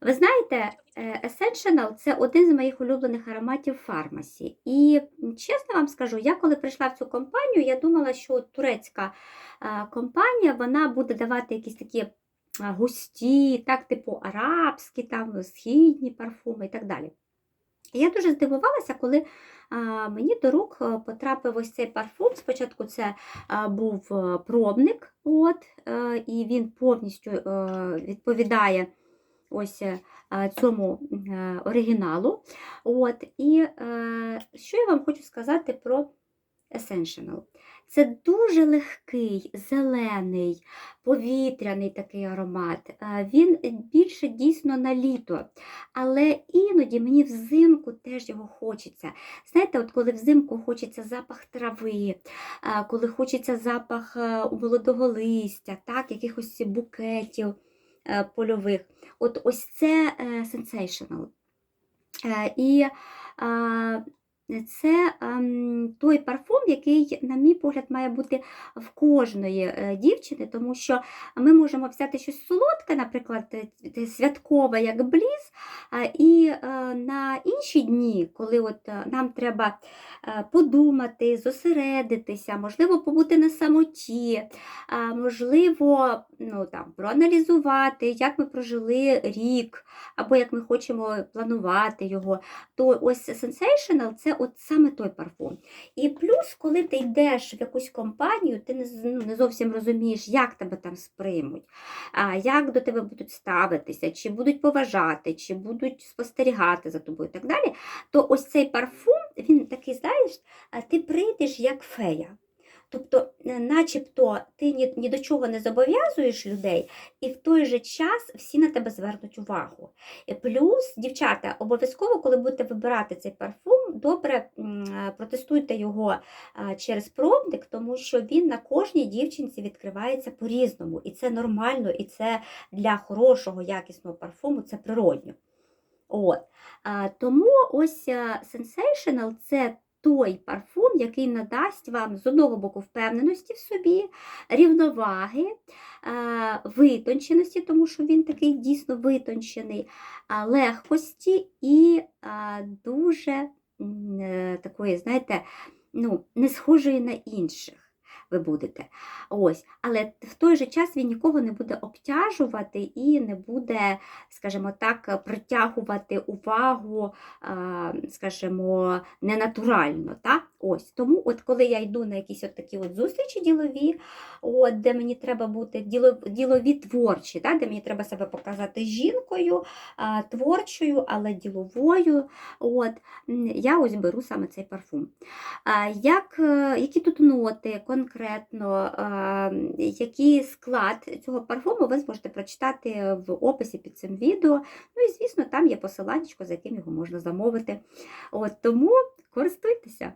Ви знаєте, е, Essential – це один з моїх улюблених ароматів фармасі. І чесно вам скажу, я коли прийшла в цю компанію, я думала, що турецька е, компанія вона буде давати якісь такі е, густі, так, типу арабські, там, східні парфуми і так далі. Я дуже здивувалася, коли мені до рук потрапив ось цей парфум. Спочатку це був пробник, от, і він повністю відповідає ось е, цьому е, оригіналу. От, і е, що я вам хочу сказати про Essential? Це дуже легкий, зелений, повітряний такий аромат. Він більше дійсно на літо. Але іноді мені взимку теж його хочеться. Знаєте, от коли взимку хочеться запах трави, коли хочеться запах молодого листя, так, якихось букетів польових. От ось це е, sensational. Е, І це ем, той парфум, який, на мій погляд, має бути в кожної е, дівчини, тому що ми можемо взяти щось солодке, наприклад, е, святкове, як бліз, І е, на інші дні, коли от е, нам треба е, подумати, зосередитися, можливо, побути на самоті, можливо, ну, там, проаналізувати, як ми прожили рік, або як ми хочемо планувати його, то ось Sensational – це от саме той парфум. І плюс, коли ти йдеш в якусь компанію, ти не, ну, не зовсім розумієш, як тебе там сприймуть як до тебе будуть ставитися, чи будуть поважати, чи будуть спостерігати за тобою так далі, то ось цей парфум, він такий, знаєш, ти прийдеш як фея. Тобто, е, начебто, ти ні, ні до чого не зобов'язуєш людей, і в той же час всі на тебе звернуть увагу. Плюс, дівчата, обов'язково, коли будете вибирати цей парфум, добре е, протестуйте його через пробник, тому що він на кожній дівчинці відкривається по-різному. І це нормально, і це для хорошого, якісного парфуму це природньо. От. А, тому ось а, Sensational це той парфум, який надасть вам з одного боку впевненості в собі, рівноваги, а, витонченості, тому що він такий дійсно витончений, легкості і дуже е, такої, знаєте, ну, не схожої на інших. Ви будете. Ось. Але в той же час він нікого не буде обтяжувати і не буде, скажімо так, притягувати увагу, скажімо, ненатурально. Так? Ось. Тому, от коли я йду на якісь от такі от зустрічі ділові, от, де мені треба бути діло- ділові творчі, так? де мені треба себе показати жінкою, а, творчою, але діловою. От, я ось беру саме цей парфум. А, Як, е, які тут ноти конкретно, а, який склад цього парфуму, ви зможете прочитати в описі під цим відео. Ну і, звісно, там є посиланнячко, за яким його можна замовити. От, тому користуйтеся.